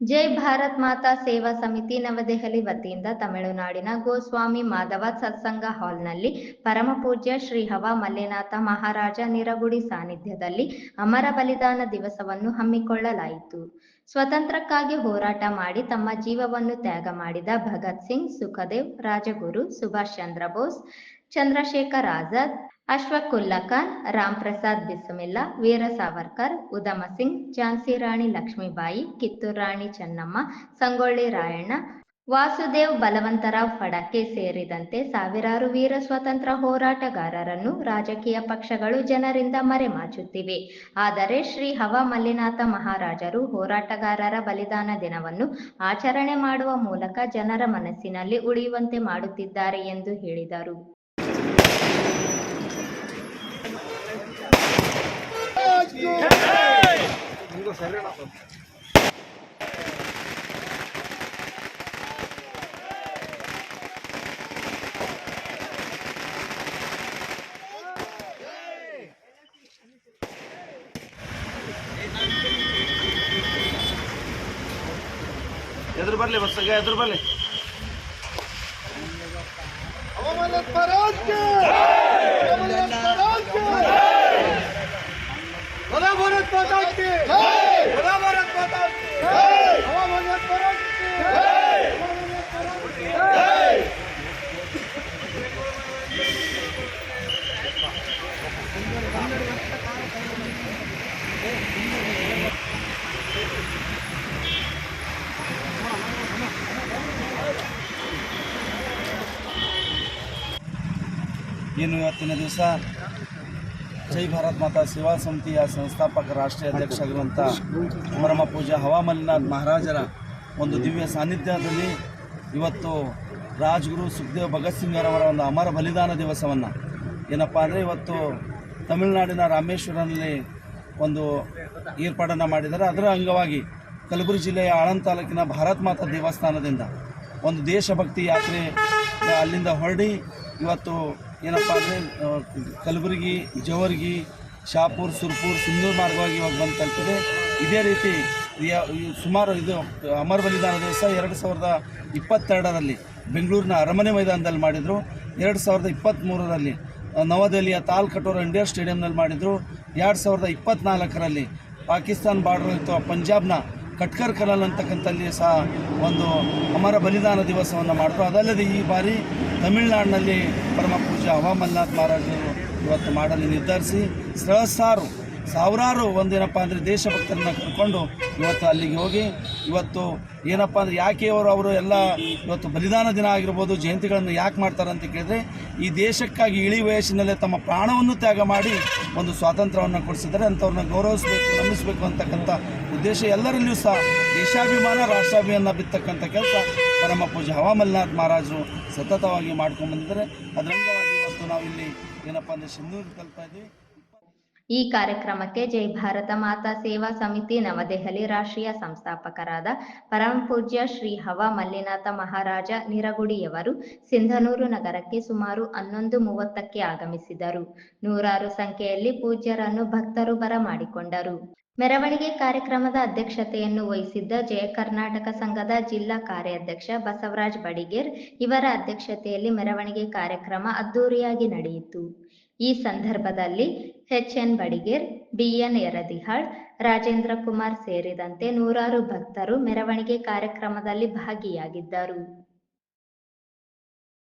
ಜೈ ಭಾರತ್ ಮಾತಾ ಸೇವಾ ಸಮಿತಿ ನವದೆಹಲಿ ವತಿಯಿಂದ ತಮಿಳುನಾಡಿನ ಗೋಸ್ವಾಮಿ ಮಾಧವ ಸತ್ಸಂಗ ಹಾಲ್ನಲ್ಲಿ ಪರಮಪೂಜ್ಯ ಶ್ರೀ ಹವ ಮಲ್ಲಿನಾಥ ಮಹಾರಾಜ ನಿರಗುಡಿ ಸಾನ್ನಿಧ್ಯದಲ್ಲಿ ಅಮರ ಬಲಿದಾನ ದಿವಸವನ್ನು ಹಮ್ಮಿಕೊಳ್ಳಲಾಯಿತು. ಸ್ವತಂತ್ರಕ್ಕಾಗಿ ಹೋರಾಟ ಮಾಡಿ ತಮ್ಮ ಜೀವವನ್ನು ತ್ಯಾಗ ಮಾಡಿದ ಭಗತ್ ಸಿಂಗ್, ಸುಖದೇವ್, ರಾಜಗುರು, ಸುಭಾಷ್ ಚಂದ್ರ ಬೋಸ್ ಚಂದ್ರಶೇಖರ್ ಆಜಾದ್ ಅಶ್ವಕುಲ್ಲಾ ಖಾನ್ ರಾಮ್ ಪ್ರಸಾದ್ ಬಿಸ್ಮಿಲ್ಲಾ, ವೀರ ಸಾವರ್ಕರ್ ಉದಮ ಸಿಂಗ್, ಝಾನ್ಸಿ ರಾಣಿ ಲಕ್ಷ್ಮೀಬಾಯಿ, ಕಿತ್ತೂರು ರಾಣಿ ಚೆನ್ನಮ್ಮ, ಸಂಗೊಳ್ಳಿ ರಾಯಣ್ಣ, ವಾಸುದೇವ್ ಬಲವಂತರಾವ್ ಫಡಕೆ ಸೇರಿದಂತೆ ಸಾವಿರಾರು ವೀರ ಸ್ವಾತಂತ್ರ್ಯ ಹೋರಾಟಗಾರರನ್ನು ರಾಜಕೀಯ ಪಕ್ಷಗಳು ಜನರಿಂದ ಮರೆಮಾಚುತ್ತಿವೆ. ಆದರೆ ಶ್ರೀ ಹವ ಮಲ್ಲಿನಾಥ ಮಹಾರಾಜರು ಹೋರಾಟಗಾರರ ಬಲಿದಾನ ದಿನವನ್ನು ಆಚರಣೆ ಮಾಡುವ ಮೂಲಕ ಜನರ ಮನಸ್ಸಿನಲ್ಲಿ ಉಳಿಯುವಂತೆ ಮಾಡುತ್ತಿದ್ದಾರೆ ಎಂದು ಹೇಳಿದರು. ಎದುರು ಬರಲಿ ಬಸ್ಸಾಗ ಎದುರು ಬರಲಿ ಹವಾಮಾನ ಏನು ಇವತ್ತಿನ ದಿವಸ ಜೈ ಭಾರತ್ ಮಾತಾ ಸೇವಾ ಸಮಿತಿಯ ಸಂಸ್ಥಾಪಕ ರಾಷ್ಟ್ರೀಯ ಅಧ್ಯಕ್ಷರಾಗಿರುವಂಥ ಪರಮ ಪೂಜಾ ಹವಾಮಲ್ಲಿನಾಥ್ ಮಹಾರಾಜರ ಒಂದು ದಿವ್ಯ ಸಾನ್ನಿಧ್ಯದಲ್ಲಿ ಇವತ್ತು ರಾಜ್ಗುರು ಸುಖದೇವ್ ಭಗತ್ ಸಿಂಗರವರ ಒಂದು ಅಮರ ಬಲಿದಾನ ದಿವಸವನ್ನು. ಏನಪ್ಪ ಅಂದರೆ ಇವತ್ತು ತಮಿಳುನಾಡಿನ ರಾಮೇಶ್ವರನಲ್ಲಿ ಒಂದು ಏರ್ಪಾಡನ್ನು ಮಾಡಿದ್ದಾರೆ. ಅದರ ಅಂಗವಾಗಿ ಕಲಬುರಗಿ ಜಿಲ್ಲೆಯ ಆಳಂದ ತಾಲೂಕಿನ ಭಾರತ್ ಮಾತಾ ದೇವಸ್ಥಾನದಿಂದ ಒಂದು ದೇಶಭಕ್ತಿ ಯಾತ್ರೆ ಅಲ್ಲಿಂದ ಹೊರಡಿ ಇವತ್ತು ಏನಪ್ಪ ಅಂದರೆ ಕಲಬುರಗಿ, ಜವರ್ಗಿ, ಶಾಪುರ್, ಸುರ್ಪುರ್, ಸಿಂಧೂರು ಮಾರ್ಗವಾಗಿ ಇವಾಗ ಬಂದು ತಲುಪಿದೆ ಇದೇ ರೀತಿ ಸುಮಾರು ಇದು, ಅಮರ ಬಲಿದಾನ ದಿವಸ ಎರಡು ಸಾವಿರದ ಇಪ್ಪತ್ತೆರಡರಲ್ಲಿ ಬೆಂಗಳೂರಿನ ಅರಮನೆ ಮೈದಾನದಲ್ಲಿ ಮಾಡಿದರು. ಎರಡು ಸಾವಿರದ ಇಪ್ಪತ್ತ್ಮೂರರಲ್ಲಿ ನವದೆಹಲಿಯ ತಾಲ್ ಕಟೋರ್ ಇಂಡಿಯಾ ಸ್ಟೇಡಿಯಂನಲ್ಲಿ ಮಾಡಿದರು. ಎರಡು ಸಾವಿರದ ಇಪ್ಪತ್ತ್ನಾಲ್ಕರಲ್ಲಿ ಪಾಕಿಸ್ತಾನ್ ಬಾರ್ಡರ್ ಇತ್ತು. ಪಂಜಾಬ್ನ ಕಟ್ಕರ್ ಕಲಲ್ ಅಂತಕ್ಕಂಥಲ್ಲಿ ಸಹ ಒಂದು ಅಮರ ಬಲಿದಾನ ದಿವಸವನ್ನು ಮಾಡಿದ್ರು. ಅದಲ್ಲದೆ ಈ ಬಾರಿ ತಮಿಳುನಾಡಿನಲ್ಲಿ ಪರಮ ಪೂಜ್ಯ ಹವಾಮಲ್ನಾಥ್ ಮಹಾರಾಜರು ಇವತ್ತು ಮಾಡಲು ನಿರ್ಧರಿಸಿ ಸಹಸ್ರಾರು ಸಾವಿರಾರು ಒಂದೇನಪ್ಪ ಅಂದರೆ ದೇಶಭಕ್ತರನ್ನ ಕರ್ಕೊಂಡು ಇವತ್ತು ಅಲ್ಲಿಗೆ ಹೋಗಿ ಇವತ್ತು ಏನಪ್ಪ ಅಂದರೆ ಯಾಕೆ ಅವರು ಅವರು ಎಲ್ಲ ಇವತ್ತು ಬಲಿದಾನ ದಿನ ಆಗಿರ್ಬೋದು, ಜಯಂತಿಗಳನ್ನು ಯಾಕೆ ಮಾಡ್ತಾರೆ ಅಂತ ಕೇಳಿದ್ರೆ ಈ ದೇಶಕ್ಕಾಗಿ ಇಳಿ ವಯಸ್ಸಿನಲ್ಲೇ ತಮ್ಮ ಪ್ರಾಣವನ್ನು ತ್ಯಾಗ ಮಾಡಿ ಒಂದು ಸ್ವಾತಂತ್ರ್ಯವನ್ನು ಕೊಡಿಸಿದರೆ ಅಂಥವ್ರನ್ನ ಗೌರವಿಸಬೇಕು ನಂಬಿಸಬೇಕು ಅಂತಕ್ಕಂಥ ಉದ್ದೇಶ ಎಲ್ಲರಲ್ಲಿಯೂ ಸಹ ದೇಶಾಭಿಮಾನ, ರಾಷ್ಟ್ರಾಭಿಮಾನ ಬಿತ್ತಕ್ಕಂಥ ಕೆಲಸ ಪರಮ ಪೂಜೆ ಹವಾಮಲ್ನಾಥ್ ಮಹಾರಾಜರು ಸತತವಾಗಿ ಮಾಡ್ಕೊಂಡು ಬಂದಿದ್ದಾರೆ. ಅದರಿಂದ ಇವತ್ತು ನಾವಿಲ್ಲಿ ಏನಪ್ಪ ಅಂದರೆ ಸಿಂಧೂರು ತಲುಪ್ತಾ ಈ ಕಾರ್ಯಕ್ರಮಕ್ಕೆ ಜೈ ಭಾರತ ಮಾತಾ ಸೇವಾ ಸಮಿತಿ ನವದೆಹಲಿ ರಾಷ್ಟ್ರೀಯ ಸಂಸ್ಥಾಪಕರಾದ ಪರಮ ಪೂಜ್ಯ ಶ್ರೀ ಹವ ಮಲ್ಲಿನಾಥ ಮಹಾರಾಜ ನಿರಗುಡಿಯವರು ಸಿಂಧನೂರು ನಗರಕ್ಕೆ ಸುಮಾರು ಹನ್ನೊಂದು ಮೂವತ್ತಕ್ಕೆ ಆಗಮಿಸಿದರು. ನೂರಾರು ಸಂಖ್ಯೆಯಲ್ಲಿ ಪೂಜ್ಯರನ್ನು ಭಕ್ತರು ಬರಮಾಡಿಕೊಂಡರು. ಮೆರವಣಿಗೆ ಕಾರ್ಯಕ್ರಮದ ಅಧ್ಯಕ್ಷತೆಯನ್ನು ವಹಿಸಿದ್ದ ಜಯ ಕರ್ನಾಟಕ ಸಂಘದ ಜಿಲ್ಲಾ ಕಾರ್ಯಾಧ್ಯಕ್ಷ ಬಸವರಾಜ್ ಬಡಿಗೇರ್ ಇವರ ಅಧ್ಯಕ್ಷತೆಯಲ್ಲಿ ಮೆರವಣಿಗೆ ಕಾರ್ಯಕ್ರಮ ಅದ್ದೂರಿಯಾಗಿ ನಡೆಯಿತು. ಈ ಸಂದರ್ಭದಲ್ಲಿ H N Badiger BN Yaradihal Rajendra Kumar ಸೇರಿದಂತೆ ನೂರಾರು ಭಕ್ತರು ಮೆರವಣಿಗೆ ಕಾರ್ಯಕ್ರಮದಲ್ಲಿ ಭಾಗಿಯಾಗಿದ್ದರು.